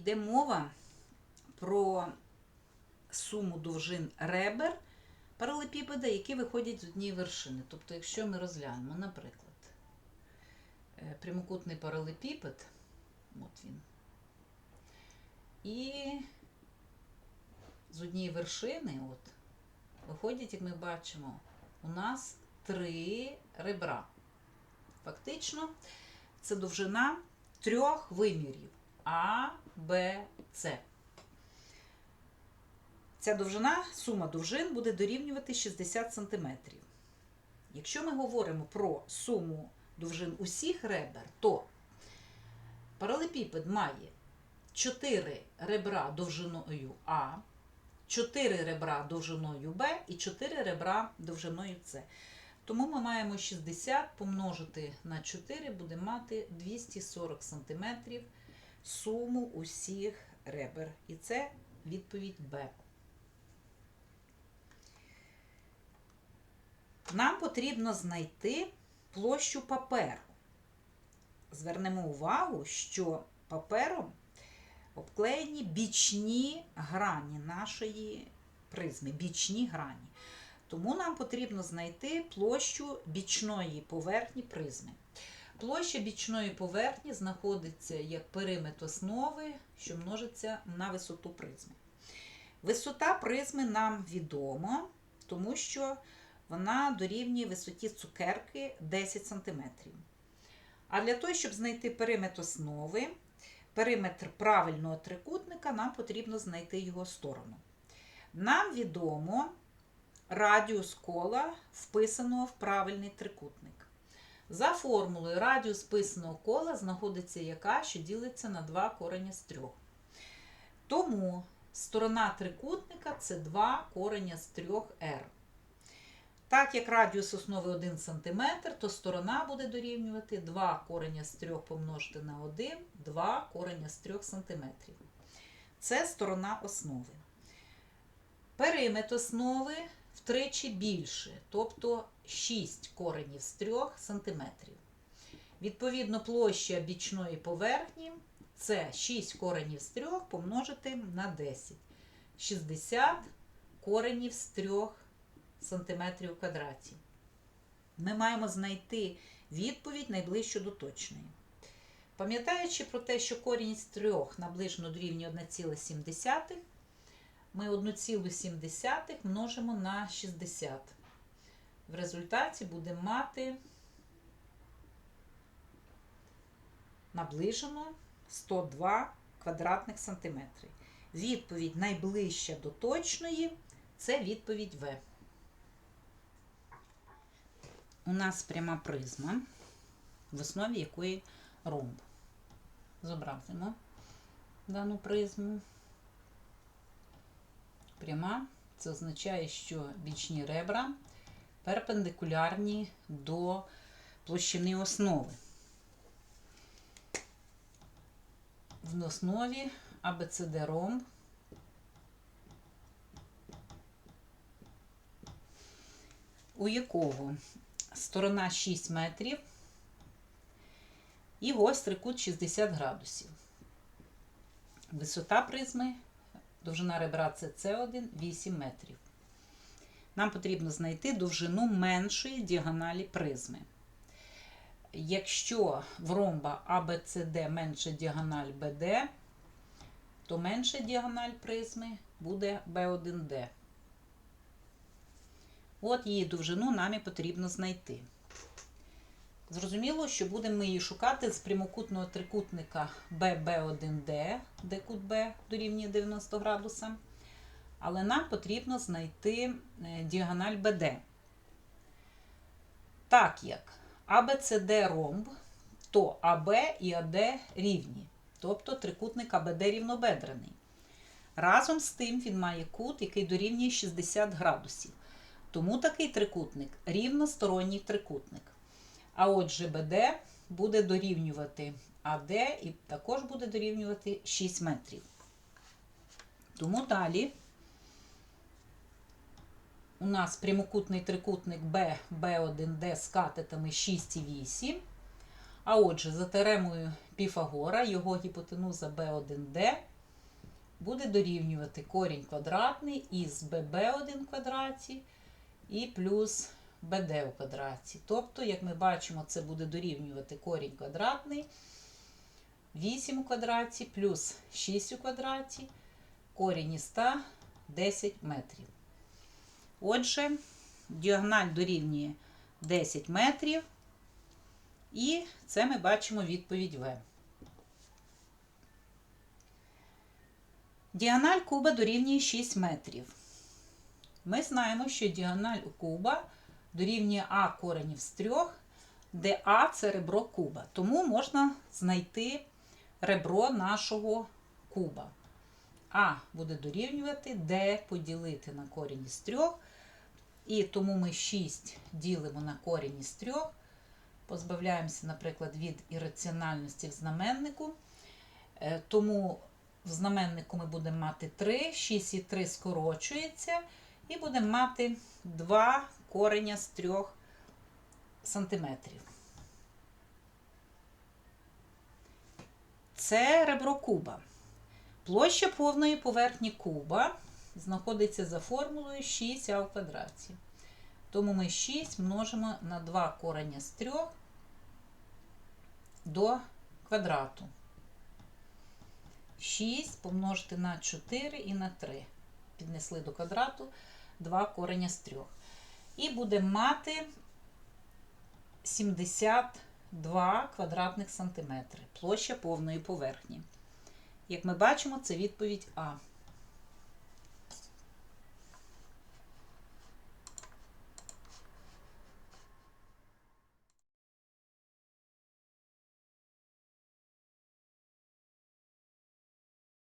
йде мова про суму довжин ребер паралепіпеда, які виходять з однієї вершини. Тобто, якщо ми розглянемо, наприклад, е, прямокутний паралепіпед, от він, і з однієї вершини, от, виходять, як ми бачимо, у нас три ребра. Фактично, це довжина трьох вимірів А, Б, С. Ця довжина, сума довжин буде дорівнювати 60 см. Якщо ми говоримо про суму довжин усіх ребер, то паралепіпед має 4 ребра довжиною А, 4 ребра довжиною Б і 4 ребра довжиною С. Тому ми маємо 60 помножити на 4, буде мати 240 см суму усіх ребер. І це відповідь Б. Нам потрібно знайти площу паперу. Звернемо увагу, що папером обклеєні бічні грані нашої призми, бічні грані. Тому нам потрібно знайти площу бічної поверхні призми. Площа бічної поверхні знаходиться як периметр основи, що множиться на висоту призми. Висота призми нам відома, тому що вона дорівнює висоті цукерки 10 см. А для того, щоб знайти периметр основи, периметр правильного трикутника, нам потрібно знайти його сторону. Нам відомо радіус кола, вписаного в правильний трикутник. За формулою радіус вписаного кола знаходиться яка, що ділиться на 2 корення з 3. Тому сторона трикутника це 2 корення з 3 r. Так як радіус основи 1 см, то сторона буде дорівнювати 2 корення з 3 помножити на 1, 2 корення з 3 см. Це сторона основи. Периметр основи втричі більше, тобто 6 коренів з 3 см. Відповідно, площа бічної поверхні це 6 коренів з 3 помножити на 10. 60 коренів з 3 см квадраті. Ми маємо знайти відповідь найближчу до точної. Пам'ятаючи про те, що корінь з 3 наближено дорівнює 1,7, ми 1,7 множимо на 60. В результаті будемо мати наближено 102 квадратних сантиметри. Відповідь найближча до точної це відповідь В. У нас пряма призма, в основі якої ромб. Зобразимо дану призму. Пряма це означає, що бічні ребра перпендикулярні до площини основи. В основі ромб у якого сторона 6 метрів і гострий кут 60 градусів. Висота призми, довжина ребра CC1 8 метрів. Нам потрібно знайти довжину меншої діагоналі призми. Якщо в ромба ABCD менше діагональ BD, то менша діагональ призми буде B1D. От її довжину нам і потрібно знайти. Зрозуміло, що будемо ми її шукати з прямокутного трикутника BB1D, де кут B дорівнює 90 градуса. Але нам потрібно знайти діагональ BD. Так як ABCD ромб, то АБ і АД рівні, тобто трикутник АБД рівнобедрений. Разом з тим він має кут, який дорівнює 60 градусів. Тому такий трикутник рівносторонній трикутник. А отже, БД буде дорівнювати АД і також буде дорівнювати 6 метрів. Тому далі у нас прямокутний трикутник Б, Б1Д з катетами 6 і 8. А отже, за теремою Піфагора його гіпотенуза B1D буде дорівнювати корінь квадратний із bb1 квадраті і плюс bd у квадраті. Тобто, як ми бачимо, це буде дорівнювати корінь квадратний 8 у квадраті плюс 6 у квадраті, корінь із 100 10 метрів. Отже, діагональ дорівнює 10 метрів. І це ми бачимо відповідь В. Діагональ куба дорівнює 6 метрів. Ми знаємо, що діагональ у куба дорівнює А коренів з 3, де А це ребро куба. Тому можна знайти ребро нашого куба. А буде дорівнювати D поділити на корінь із 3. І тому ми 6 ділимо на корінь із 3. Позбавляємося, наприклад, від ірраціональності в знаменнику. Е, Тому в знаменнику ми будемо мати 3, 6 і 3 скорочується, і будемо мати 2 кореня з 3 сантиметрів. Це ребро куба. Площа повної поверхні куба знаходиться за формулою 6а в квадраті. Тому ми 6 множимо на 2 корення з 3 до квадрату. 6 помножити на 4 і на 3. Піднесли до квадрату 2 корення з 3. І будемо мати 72 квадратних сантиметри. Площа повної поверхні. Як ми бачимо, це відповідь А.